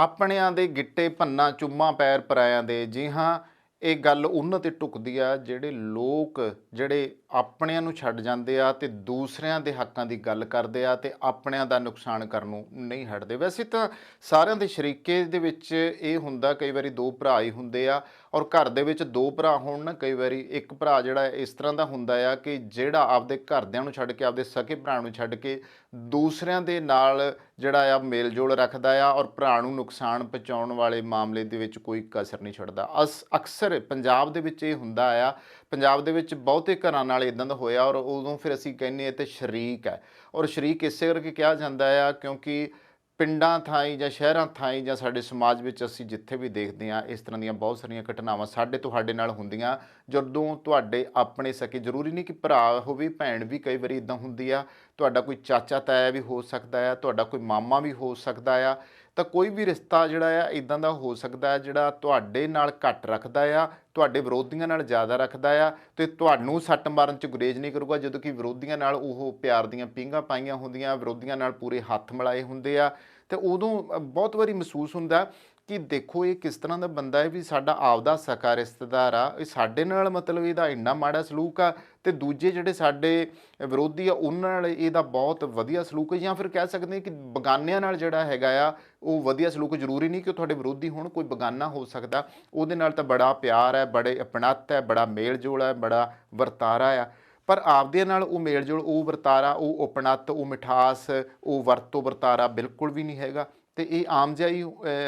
ਆਪਣਿਆਂ ਦੇ ਗਿੱਟੇ ਭੰਨਾ ਚੁੰਮਾ, ਪੈਰ ਪਰਾਇਆਂ ਦੇ। ਜੀ ਹਾਂ, ਇਹ ਗੱਲ ਉਹਨਾਂ ਤੇ ਟੁਕਦੀ ਆ, ਜਿਹੜੇ ਲੋਕ, ਜਿਹੜੇ ਆਪਣਿਆਂ ਨੂੰ ਛੱਡ ਜਾਂਦੇ ਆ ਤੇ ਦੂਸਰਿਆਂ ਦੇ ਹੱਕਾਂ ਦੀ ਗੱਲ ਕਰਦੇ ਆ ਤੇ ਆਪਣਿਆਂ ਦਾ ਨੁਕਸਾਨ ਕਰਨ ਨੂੰ ਨਹੀਂ ਹਟਦੇ। ਵੈਸੇ ਤਾਂ ਸਾਰਿਆਂ ਦੇ ਸ਼ਰੀਕੇ ਦੇ ਵਿੱਚ ਇਹ ਹੁੰਦਾ, ਕਈ ਵਾਰੀ ਦੋ ਭਰਾ ਹੀ ਹੁੰਦੇ ਆ ਔਰ ਘਰ ਦੇ ਵਿੱਚ ਦੋ ਭਰਾ ਹੋਣ ਨਾ, ਕਈ ਵਾਰੀ ਇੱਕ ਭਰਾ ਜਿਹੜਾ ਇਸ ਤਰ੍ਹਾਂ ਦਾ ਹੁੰਦਾ ਆ ਕਿ ਜਿਹੜਾ ਆਪਦੇ ਘਰਦਿਆਂ ਨੂੰ ਛੱਡ ਕੇ, ਆਪਦੇ ਸਕੇ ਭਰਾ ਨੂੰ ਛੱਡ ਕੇ ਦੂਸਰਿਆਂ ਦੇ ਨਾਲ ਜਿਹੜਾ ਆ ਮੇਲ ਜੋਲ ਰੱਖਦਾ ਆ ਔਰ ਭਰਾ ਨੂੰ ਨੁਕਸਾਨ ਪਹੁੰਚਾਉਣ ਵਾਲੇ ਮਾਮਲੇ ਦੇ ਵਿੱਚ ਕੋਈ ਕਸਰ ਨਹੀਂ ਛੱਡਦਾ। ਅਸ, ਅਕਸਰ ਪੰਜਾਬ ਦੇ ਵਿੱਚ ਇਹ ਹੁੰਦਾ ਆ, ਪੰਜਾਬ ਦੇ ਵਿੱਚ ਬਹੁਤੇ ਘਰਾਂ ਨਾਲ ਇਦਾਂ ਦਾ ਹੋਇਆ ਔਰ ਉਦੋਂ ਫਿਰ ਅਸੀਂ ਕਹਿੰਨੇ ਇਹ ਤੇ ਸ਼ਰੀਕ ਹੈ। ਔਰ ਸ਼ਰੀਕ ਇਸੇ ਕਰਕੇ ਕਿਹਾ ਜਾਂਦਾ ਆ ਕਿਉਂਕਿ ਪਿੰਡਾਂ ਥਾਈ ਜਾਂ ਸ਼ਹਿਰਾਂ ਥਾਈ ਜਾਂ ਸਾਡੇ ਸਮਾਜ ਵਿੱਚ ਅਸੀਂ ਜਿੱਥੇ ਵੀ ਦੇਖਦੇ ਹਾਂ, ਇਸ ਤਰ੍ਹਾਂ ਦੀਆਂ ਬਹੁਤ ਸਾਰੀਆਂ ਘਟਨਾਵਾਂ ਸਾਡੇ ਤੁਹਾਡੇ ਨਾਲ ਹੁੰਦੀਆਂ, ਜਦੋਂ ਤੁਹਾਡੇ ਆਪਣੇ ਸਕੇ। ਜ਼ਰੂਰੀ ਨਹੀਂ ਕਿ ਭਰਾ ਹੋਵੇ ਭੈਣ ਵੀ ਕਈ ਵਾਰੀ ਇਦਾਂ ਹੁੰਦੀ ਆ, ਤੁਹਾਡਾ ਕੋਈ ਚਾਚਾ ਤਾਇਆ ਵੀ ਹੋ ਸਕਦਾ ਆ, ਤੁਹਾਡਾ ਕੋਈ ਮਾਮਾ ਵੀ ਹੋ ਸਕਦਾ ਆ, ਤਾਂ ਕੋਈ ਵੀ ਰਿਸ਼ਤਾ ਜਿਹੜਾ ਆ ਇਦਾਂ ਦਾ ਹੋ ਸਕਦਾ ਹੈ ਜਿਹੜਾ ਤੁਹਾਡੇ ਨਾਲ ਘੱਟ ਰੱਖਦਾ ਆ, ਤੁਹਾਡੇ ਵਿਰੋਧੀਆਂ ਨਾਲ ਜ਼ਿਆਦਾ ਰੱਖਦਾ ਆ, ਤੇ ਤੁਹਾਨੂੰ ਸੱਟ ਮਾਰਨ ਚ ਗੁਰੇਜ਼ ਨਹੀਂ ਕਰੂਗਾ, ਜਦੋਂ ਕਿ ਵਿਰੋਧੀਆਂ ਨਾਲ ਉਹ ਪਿਆਰ ਦੀਆਂ ਪੀਂਘਾਂ ਪਾਈਆਂ ਹੁੰਦੀਆਂ, ਵਿਰੋਧੀਆਂ ਨਾਲ ਪੂਰੇ ਹੱਥ ਮਿਲਾਏ ਹੁੰਦੇ ਆ ਤੇ ਉਦੋਂ ਬਹੁਤ ਵਾਰੀ ਮਹਿਸੂਸ ਹੁੰਦਾ ਕਿ ਦੇਖੋ, ਇਹ ਕਿਸ ਤਰ੍ਹਾਂ ਦਾ ਬੰਦਾ ਹੈ ਵੀ ਸਾਡਾ ਆਪਦਾ ਸਕਾ ਰਿਸ਼ਤੇਦਾਰ ਆ। ਇਹ ਸਾਡੇ ਨਾਲ ਮਤਲਬ ਇਹਦਾ ਇੰਨਾ ਮਾੜਾ ਸਲੂਕ ਆ ਤੇ ਦੂਜੇ ਜਿਹੜੇ ਸਾਡੇ ਵਿਰੋਧੀ ਆ, ਉਹਨਾਂ ਨਾਲ ਇਹਦਾ ਬਹੁਤ ਵਧੀਆ ਸਲੂਕ ਹੈ ਜਾਂ ਫਿਰ ਕਹਿ ਸਕਦੇ ਹਾਂ ਕਿ ਬਗਾਨਿਆਂ ਨਾਲ ਜਿਹੜਾ ਹੈਗਾ ਆ, ਉਹ ਵਧੀਆ ਸਲੂਕ ਜ਼ਰੂਰੀ ਨਹੀਂ ਕਿ ਉਹ ਤੁਹਾਡੇ ਵਿਰੋਧੀ ਹੋਣ, ਕੋਈ ਬਗਾਨਾ ਹੋ ਸਕਦਾ। ਉਹਦੇ ਨਾਲ ਤਾਂ ਬੜਾ ਪਿਆਰ ਹੈ, ਬੜੇ ਅਪਣੱਤ ਹੈ, ਬੜਾ ਮੇਲ ਜੋਲ ਹੈ, ਬੜਾ ਵਰਤਾਰਾ ਆ। ਪਰ ਆਪਦੇ ਨਾਲ ਉਹ ਮੇਲ ਜੋਲ ਉਹ ਵਰਤਾਰਾ, ਉਹ ਉਪਨੱਤ, ਉਹ ਮਿਠਾਸ, ਉਹ ਵਰਤੋਂ ਵਰਤਾਰਾ ਬਿਲਕੁਲ ਵੀ ਨਹੀਂ ਹੈਗਾ। ਤੇ ਇਹ ਆਮ ਜਿਹਾ ਹੀ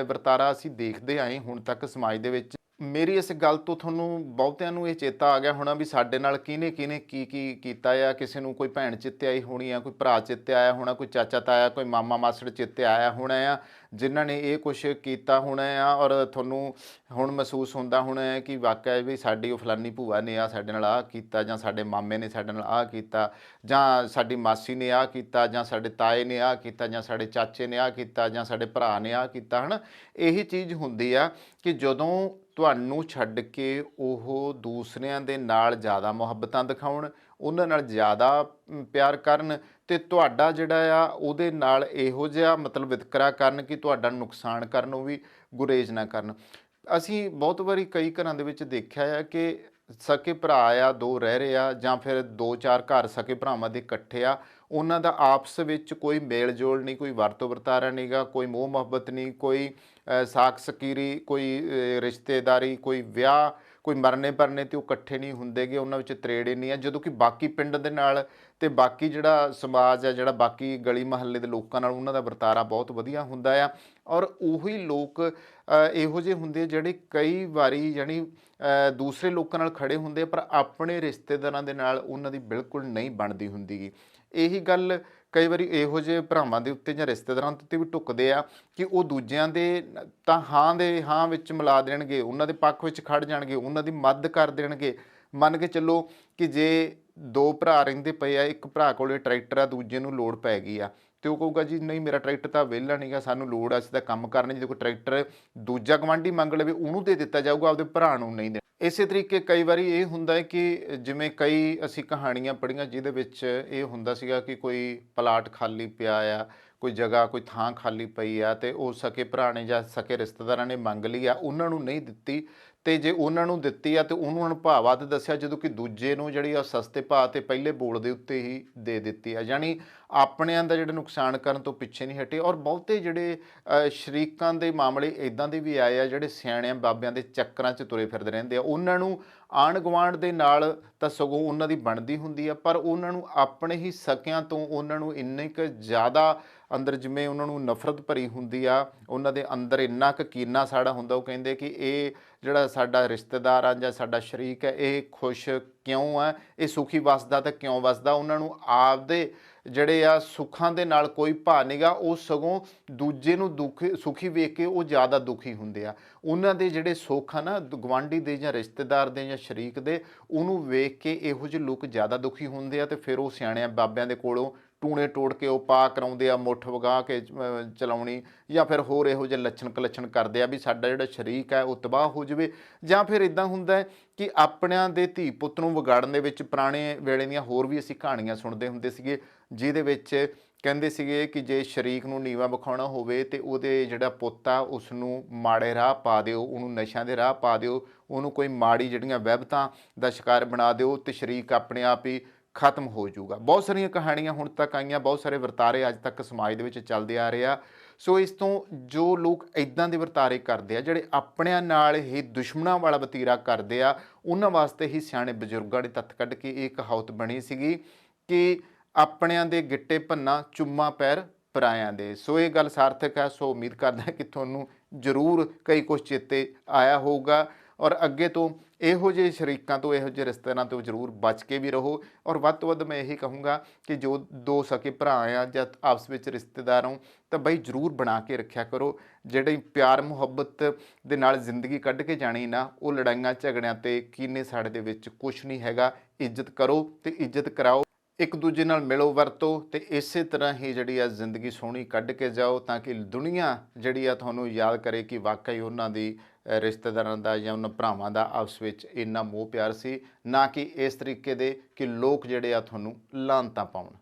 ਵਰਤਾਰਾ ਅਸੀਂ ਦੇਖਦੇ ਆਏ ਹੁਣ ਤੱਕ ਸਮਾਜ ਦੇ ਵਿੱਚ। ਮੇਰੀ ਇਸ ਗੱਲ ਤੋਂ ਤੁਹਾਨੂੰ ਬਹੁਤਿਆਂ ਨੂੰ ਇਹ ਚੇਤਾ ਆ ਗਿਆ ਹੋਣਾ ਵੀ ਸਾਡੇ ਨਾਲ ਕਿਹਨੇ ਕਿਹਨੇ ਕੀ ਕੀ ਕੀਤਾ ਆ, ਕਿਸੇ ਨੂੰ ਕੋਈ ਭੈਣ ਚਿੱਤੇ ਆਈ ਹੋਣੀ ਆ, ਕੋਈ ਭਰਾ ਚਿੱਤੇ ਆਇਆ ਹੋਣਾ, ਕੋਈ ਚਾਚਾ ਤਾਇਆ, ਕੋਈ ਮਾਮਾ ਮਾਸੜ ਚਿੱਤੇ ਆਇਆ ਹੋਣਾ ਆ, ਜਿਨ੍ਹਾਂ ਨੇ ਇਹ ਕੁਝ ਕੀਤਾ ਹੋਣਾ ਆ ਔਰ ਤੁਹਾਨੂੰ ਹੁਣ ਮਹਿਸੂਸ ਹੁੰਦਾ ਹੋਣਾ ਹੈ ਕਿ ਵਾਕਿਆ ਵੀ ਸਾਡੀ ਉਹ ਫਲਾਨੀ ਭੂਆ ਨੇ ਆ ਸਾਡੇ ਨਾਲ ਆਹ ਕੀਤਾ ਜਾਂ ਸਾਡੇ ਮਾਮੇ ਨੇ ਸਾਡੇ ਨਾਲ ਆਹ ਕੀਤਾ ਜਾਂ ਸਾਡੀ ਮਾਸੀ ਨੇ ਆਹ ਕੀਤਾ ਜਾਂ ਸਾਡੇ ਤਾਏ ਨੇ ਆਹ ਕੀਤਾ ਜਾਂ ਸਾਡੇ ਚਾਚੇ ਨੇ ਆਹ ਕੀਤਾ ਜਾਂ ਸਾਡੇ ਭਰਾ ਨੇ ਆਹ ਕੀਤਾ, ਹਨ? ਇਹੀ ਚੀਜ਼ ਹੁੰਦੀ ਆ ਕਿ ਜਦੋਂ ਤੁਹਾਨੂੰ ਛੱਡ ਕੇ ਉਹ ਦੂਸਰਿਆਂ ਦੇ ਨਾਲ ਜ਼ਿਆਦਾ ਮੁਹੱਬਤਾਂ ਦਿਖਾਉਣ, ਉਹਨਾਂ ਨਾਲ ਜ਼ਿਆਦਾ ਪਿਆਰ ਕਰਨ ਤੇ ਤੁਹਾਡਾ ਜਿਹੜਾ ਆ ਉਹਦੇ ਨਾਲ ਇਹੋ ਜਿਹਾ ਮਤਲਬ ਵਿਤਕਰਾ ਕਰਨ ਕਿ ਤੁਹਾਡਾ ਨੁਕਸਾਨ ਕਰਨ, ਉਹ ਵੀ ਗੁਰੇਜ਼ ਨਾ ਕਰਨ। ਅਸੀਂ ਬਹੁਤ ਵਾਰੀ ਕਈ ਘਰਾਂ ਦੇ ਵਿੱਚ ਦੇਖਿਆ ਆ ਕਿ ਸਕੇ ਭਰਾ ਆ ਦੋ ਰਹਿ ਰਹੇ ਆ ਜਾਂ ਫਿਰ ਦੋ ਚਾਰ ਘਰ ਸਕੇ ਭਰਾਵਾਂ ਦੇ ਇਕੱਠੇ ਆ ਉਹਨਾਂ ਦਾ ਆਪਸ ਵਿੱਚ ਕੋਈ ਮੇਲ ਜੋਲ ਨਹੀਂ ਕੋਈ ਵਰਤੋਂ ਵਰਤਾਰਾ ਨਹੀਂਗਾ ਕੋਈ ਮੋਹ ਮੁਹੱਬਤ ਨਹੀਂ ਕੋਈ ਅ, ਸਾਕ ਸਕੀਰੀ ਕੋਈ ਰਿਸ਼ਤੇਦਾਰੀ ਕੋਈ ਵਿਆਹ ਕੋਈ ਮਰਨੇ ਪਰਨੇ ਤੇ ਉਹ ਇਕੱਠੇ ਨਹੀਂ ਹੁੰਦੇਗੇ, ਉਹਨਾਂ ਵਿੱਚ ਤਰੇੜੇ ਨਹੀਂ ਆ। ਜਦੋਂ ਕਿ ਬਾਕੀ ਪਿੰਡ ਦੇ ਨਾਲ ਤੇ ਬਾਕੀ ਜਿਹੜਾ ਸਮਾਜ ਆ, ਜਿਹੜਾ ਬਾਕੀ ਗਲੀ ਮਹੱਲੇ ਦੇ ਲੋਕਾਂ ਨਾਲ ਉਹਨਾਂ ਦਾ ਵਰਤਾਰਾ ਬਹੁਤ ਵਧੀਆ ਹੁੰਦਾ ਆ। ਔਰ ਉਹੀ ਲੋਕ ਇਹੋ ਜਿਹੇ ਹੁੰਦੇ ਆ ਜਿਹੜੇ ਕਈ ਵਾਰੀ ਯਾਨੀ ਦੂਸਰੇ ਲੋਕਾਂ ਨਾਲ ਖੜੇ ਹੁੰਦੇ ਆ, ਪਰ ਆਪਣੇ ਰਿਸ਼ਤੇਦਾਰਾਂ ਦੇ ਨਾਲ ਉਹਨਾਂ ਦੀ ਬਿਲਕੁਲ ਨਹੀਂ ਬਣਦੀ ਹੁੰਦੀਗੀ ਇਹੀ ਗੱਲ ਕਈ ਵਾਰੀ ਇਹੋ ਜਿਹੇ ਭਰਾਵਾਂ ਦੇ ਉੱਤੇ ਜਾਂ ਰਿਸ਼ਤੇਦਾਰਾਂ ਦੇ ਉੱਤੇ ਵੀ ਟੁੱਕਦੇ ਆ ਕਿ ਉਹ ਦੂਜਿਆਂ ਦੇ ਤਾਂ ਹਾਂ ਦੇ ਹਾਂ ਵਿੱਚ ਮਿਲਾ ਦੇਣਗੇ, ਉਹਨਾਂ ਦੇ ਪੱਖ ਵਿੱਚ ਖੜ ਜਾਣਗੇ, ਉਹਨਾਂ ਦੀ ਮਦਦ ਕਰ ਦੇਣਗੇ। ਮੰਨ ਕੇ ਚੱਲੋ ਕਿ ਜੇ ਦੋ ਭਰਾ ਰਹਿੰਦੇ ਪਏ ਆ, ਇੱਕ ਭਰਾ ਕੋਲੇ ਟਰੈਕਟਰ ਆ, ਦੂਜੇ ਨੂੰ ਲੋੜ ਪੈ ਗਈ ਆ ਤੇ ਉਹ ਕਹੂਗਾ ਜੀ, ਨਹੀਂ, ਮੇਰਾ ਟਰੈਕਟਰ ਤਾਂ ਵਿਹਲਾ ਨਹੀਂਗਾ ਸਾਨੂੰ ਲੋੜ ਆ, ਅਸੀਂ ਤਾਂ ਕੰਮ ਕਰਨਾ। ਜੇ ਕੋਈ ਟਰੈਕਟਰ ਦੂਜਾ ਗਵਾਂਢੀ ਮੰਗ ਲਵੇ, ਉਹਨੂੰ ਦੇ ਦਿੱਤਾ ਜਾਊਗਾ, ਆਪਦੇ ਭਰਾ ਨੂੰ ਨਹੀਂ ਦੇ ਇਸੇ ਤਰੀਕੇ ਕਈ ਵਾਰੀ ਇਹ ਹੁੰਦਾ ਹੈ ਕਿ ਜਿਵੇਂ ਕਈ ਅਸੀਂ ਕਹਾਣੀਆਂ ਪੜ੍ਹੀਆਂ, ਜਿਹਦੇ ਵਿੱਚ ਇਹ ਹੁੰਦਾ ਸੀਗਾ ਕਿ ਕੋਈ ਪਲਾਟ ਖਾਲੀ ਪਿਆ ਆ, ਕੋਈ ਜਗ੍ਹਾ, ਕੋਈ ਥਾਂ ਖਾਲੀ ਪਈ ਆ, ਤੇ ਉਹ ਸਕੇ ਭਰਾ ਨੇ ਜਾਂ ਸਕੇ ਰਿਸ਼ਤੇਦਾਰਾਂ ਨੇ ਮੰਗ ਲਈ ਆ, ਉਹਨਾਂ ਨੂੰ ਨਹੀਂ ਦਿੱਤੀ। ਤੇ ਜੇ ਉਹਨਾਂ ਨੂੰ ਦਿੱਤੀ ਆ ਤੇ ਉਹਨੂੰ ਅਨੁਭਾਅ 'ਤੇ ਦੱਸਿਆ, ਜਦੋਂ ਕਿ ਦੂਜੇ ਨੂੰ ਜਿਹੜੀ ਆ ਸਸਤੇ ਭਾਅ ਤੇ ਪਹਿਲੇ ਬੋਲ ਦੇ ਉੱਤੇ ਹੀ ਦੇ ਦਿੱਤੀ ਆ। ਯਾਨੀ ਆਪਣਿਆਂ ਦਾ ਜਿਹੜਾ ਨੁਕਸਾਨ ਕਰਨ ਤੋਂ ਪਿੱਛੇ ਨਹੀਂ ਹਟੇ ਔਰ ਬਹੁਤੇ ਜਿਹੜੇ ਸ਼ਰੀਕਾਂ ਦੇ ਮਾਮਲੇ ਇਦਾਂ ਦੇ ਵੀ ਆਏ ਆ, ਜਿਹੜੇ ਸਿਆਣਿਆਂ ਬਾਬਿਆਂ ਦੇ ਚੱਕਰਾਂ 'ਚ ਤੁਰੇ ਫਿਰਦੇ ਰਹਿੰਦੇ ਆ। ਉਹਨਾਂ ਨੂੰ ਆਂਢ ਗੁਆਂਢ ਦੇ ਨਾਲ ਤਾਂ ਸਗੋਂ ਉਹਨਾਂ ਦੀ ਬਣਦੀ ਹੁੰਦੀ ਆ, ਪਰ ਉਹਨਾਂ ਨੂੰ ਆਪਣੇ ਹੀ ਸਕਿਆਂ ਤੋਂ ਉਹਨਾਂ ਨੂੰ ਇੰਨੇ ਕੁ ਜ਼ਿਆਦਾ ਅੰਦਰ ਜਿਵੇਂ ਉਹਨਾਂ ਨੂੰ ਨਫ਼ਰਤ ਭਰੀ ਹੁੰਦੀ ਆ, ਉਹਨਾਂ ਦੇ ਅੰਦਰ ਇੰਨਾ ਕੁ ਕੀਨਾ ਸਾੜਾ ਹੁੰਦਾ, ਉਹ ਕਹਿੰਦੇ ਕਿ ਇਹ ਜਿਹੜਾ ਸਾਡਾ ਰਿਸ਼ਤੇਦਾਰ ਆ ਜਾਂ ਸਾਡਾ ਸ਼ਰੀਕ ਹੈ ਇਹ ਖੁਸ਼ ਕਿਉਂ ਆ? ਇਹ ਸੁਖੀ ਵਸਦਾ ਤਾਂ ਕਿਉਂ ਵਸਦਾ? ਉਹਨਾਂ ਨੂੰ ਆਪਦੇ ਜਿਹੜੇ ਆ ਸੁੱਖਾਂ ਦੇ ਨਾਲ ਕੋਈ ਭਾ ਨਹੀਂਗਾ ਉਹ ਸਗੋਂ ਦੂਜੇ ਨੂੰ ਦੁੱਖ, ਸੁਖੀ ਵੇਖ ਕੇ ਉਹ ਜ਼ਿਆਦਾ ਦੁਖੀ ਹੁੰਦੇ ਆ। ਉਹਨਾਂ ਦੇ ਜਿਹੜੇ ਸੁੱਖ ਆ ਨਾ ਗਵਾਂਢੀ ਦੇ ਜਾਂ ਰਿਸ਼ਤੇਦਾਰ ਦੇ ਜਾਂ ਸ਼ਰੀਕ ਦੇ, ਉਹਨੂੰ ਵੇਖ ਕੇ ਇਹੋ ਜਿਹੇ ਲੋਕ ਜ਼ਿਆਦਾ ਦੁਖੀ ਹੁੰਦੇ ਆ ਤੇ ਫਿਰ ਉਹ ਸਿਆਣਿਆਂ, ਬਾਬਿਆਂ ਦੇ ਕੋਲੋਂ ਟੂਣੇ ਤੋੜ ਕੇ ਉਹ ਪਾ ਕਰਾਉਂਦੇ ਆ, ਮੁੱਠ ਵਗਾ ਕੇ ਚਲਾਉਣੀ ਜਾਂ ਫਿਰ ਹੋਰ ਇਹੋ ਜਿਹੇ ਲੱਛਣ ਕਲੱਛਣ ਕਰਦੇ ਆ ਵੀ ਸਾਡਾ ਜਿਹੜਾ ਸ਼ਰੀਕ ਹੈ ਉਹ ਤਬਾਹ ਹੋ ਜਾਵੇ ਜਾਂ ਫਿਰ ਇਦਾਂ ਹੁੰਦਾ ਹੈ ਕਿ ਆਪਣਿਆਂ ਦੇ ਧੀ ਪੁੱਤ ਨੂੰ ਵਿਗਾੜਨ ਦੇ ਵਿੱਚ ਪੁਰਾਣੇ ਵੇਲੇ ਦੀਆਂ ਹੋਰ ਵੀ ਅਸੀਂ ਕਹਾਣੀਆਂ ਸੁਣਦੇ ਹੁੰਦੇ ਸੀਗੇ, ਜਿਹਦੇ ਵਿੱਚ ਕਹਿੰਦੇ ਸੀਗੇ ਕਿ ਜੇ ਸ਼ਰੀਕ ਨੂੰ ਨੀਵਾ ਵਿਖਾਉਣਾ ਹੋਵੇ ਤੇ ਉਹਦੇ ਜਿਹੜਾ ਪੁੱਤ ਆ ਉਸ ਨੂੰ ਮਾੜੇ ਰਾਹ ਪਾ ਦਿਓ, ਉਹਨੂੰ ਨਸ਼ਿਆਂ ਦੇ ਰਾਹ ਪਾ ਦਿਓ, ਉਹਨੂੰ ਕੋਈ ਮਾੜੀ ਜਿਹੜੀਆਂ ਵਹਿਬਤਾਂ ਦਾ ਸ਼ਿਕਾਰ ਬਣਾ ਦਿਓ ਤੇ ਸ਼ਰੀਕ ਆਪਣੇ ਆਪ ਹੀ ਖਤਮ ਹੋ ਜਾਊਗਾ। ਬਹੁਤ ਸਾਰੀਆਂ ਕਹਾਣੀਆਂ ਹੁਣ ਤੱਕ ਆਈਆਂ, ਬਹੁਤ ਸਾਰੇ ਵਰਤਾਰੇ ਅੱਜ ਤੱਕ ਸਮਾਜ ਦੇ ਵਿੱਚ ਚੱਲਦੇ ਆ ਰਹੇ ਆ। ਸੋ ਇਸ ਤੋਂ ਜੋ ਲੋਕ ਇਦਾਂ ਦੇ ਵਰਤਾਰੇ ਕਰਦੇ ਆ, ਜਿਹੜੇ ਆਪਣਿਆਂ ਨਾਲ ਹੀ ਦੁਸ਼ਮਣਾਂ ਵਾਲਾ ਵਤੀਰਾ ਕਰਦੇ ਆ, ਉਹਨਾਂ ਵਾਸਤੇ ਹੀ ਸਿਆਣੇ ਬਜ਼ੁਰਗਾਂ ਨੇ ਤੱਤ ਕੱਢ ਕੇ ਇਹ ਕਹਾਵਤ ਬਣੀ ਸੀਗੀ ਕਿ ਆਪਣਿਆਂ ਦੇ ਗਿੱਟੇ ਭੰਨਾ, ਚੁੰਮਾ ਪੈਰ ਪਰਾਇਆਂ ਦੇ। ਸੋ ਇਹ ਗੱਲ ਸਾਰਥਕ ਹੈ, ਸੋ ਉਮੀਦ ਕਰਦਾ ਕਿ ਤੁਹਾਨੂੰ ਜ਼ਰੂਰ ਕਈ ਕੁਝ ਚੇਤੇ ਆਇਆ ਹੋਊਗਾ। ਔਰ ਅੱਗੇ ਤੋਂ ਇਹੋ ਜਿਹੇ ਸ਼ਰੀਕਾਂ ਤੋਂ, ਇਹੋ ਜਿਹੇ ਰਿਸ਼ਤੇਦਾਰਾਂ ਤੋਂ ਜ਼ਰੂਰ ਬਚ ਕੇ ਵੀ ਰਹੋ। ਔਰ ਵੱਧ ਤੋਂ ਵੱਧ ਮੈਂ ਇਹੀ ਕਹੂੰਗਾ ਕਿ ਜੋ ਦੋ ਸਕੇ ਭਰਾ ਆ ਜਾਂ ਆਪਸ ਵਿੱਚ ਰਿਸ਼ਤੇਦਾਰ ਹੋ ਤਾਂ ਬਈ ਜ਼ਰੂਰ ਬਣਾ ਕੇ ਰੱਖਿਆ ਕਰੋ। ਜਿਹੜੇ ਪਿਆਰ, ਮੁਹੱਬਤ ਦੇ ਨਾਲ ਜ਼ਿੰਦਗੀ ਕੱਢ ਕੇ ਜਾਣੀ ਨਾ, ਉਹ ਲੜਾਈਆਂ, ਝਗੜਿਆਂ ਤੇ ਕੀਨੇ ਸਾੜੇ ਦੇ ਵਿੱਚ ਕੁਝ ਨਹੀਂ ਹੈਗਾ। ਇੱਜ਼ਤ ਕਰੋ ਤੇ ਇੱਜ਼ਤ ਕਰਾਓ। ਇੱਕ ਦੂਜੇ ਨਾਲ ਮਿਲੋ, ਵਰਤੋ ਤੇ ਇਸੇ ਤਰ੍ਹਾਂ ਹੀ ਜਿਹੜੀ ਆ ਜ਼ਿੰਦਗੀ ਸੋਹਣੀ ਕੱਢ ਕੇ ਜਾਓ, ਤਾਂ ਕਿ ਦੁਨੀਆ ਜਿਹੜੀ ਆ ਤੁਹਾਨੂੰ ਯਾਦ ਕਰੇ ਕਿ ਵਾਕਈ ਉਹਨਾਂ ਦੀ ਰਿਸ਼ਤੇਦਾਰਾਂ ਦਾ ਜਾਂ ਉਹਨਾਂ ਭਰਾਵਾਂ ਦਾ ਆਪਸ ਵਿੱਚ ਇੰਨਾ ਮੋਹ ਪਿਆਰ ਸੀ, ਨਾ ਕਿ ਇਸ ਤਰੀਕੇ ਦੇ ਕਿ ਲੋਕ ਜਿਹੜੇ ਆ ਤੁਹਾਨੂੰ ਲਾਂਤਾਂ ਪਾਉਣ।